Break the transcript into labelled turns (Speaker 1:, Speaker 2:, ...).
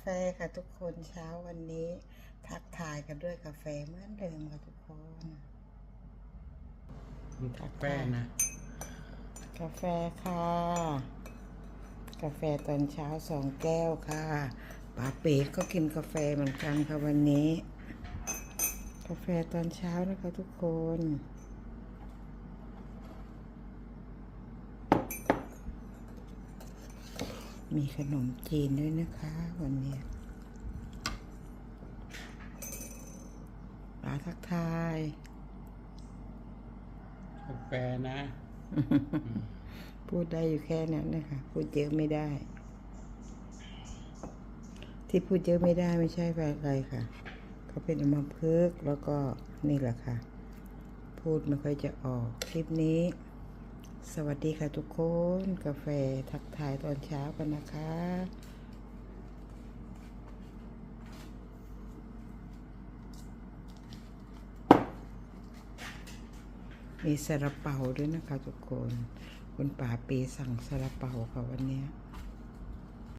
Speaker 1: กาแฟค่ะทุกคนเช้าวันนี้ ทักทายกันด้วยกาแฟเหมือนเดิมค่ะทุกคน
Speaker 2: กาแฟนะ
Speaker 1: กาแฟค่ะ กาแฟตอนเช้าสองแก้วค่ะป๋าเป๋ก็กินกาแฟเหมือนกันค่ะวันนี้ กาแฟตอนเช้านะคะทุกคน มีขนมจีนด้วยนะคะ วันนี้ป๋าทักทาย
Speaker 2: กาแฟนะ
Speaker 1: พูดได้อยู่แค่นั้นนะคะ พูดเยอะไม่ได้ ที่พูดเยอะไม่ได้ไม่ใช่อะไรค่ะ เขาเป็นอัมพฤกษ์แล้วก็นี่แหละค่ะ พูดไม่ค่อยจะออกคลิปนี้ สวัสดีค่ะทุกคนกาแฟทักทายตอนเช้ากันนะคะ มีซาลาเปาด้วยนะคะทุกคน คุณป่าปีสั่งซาลาเปาค่ะวันนี้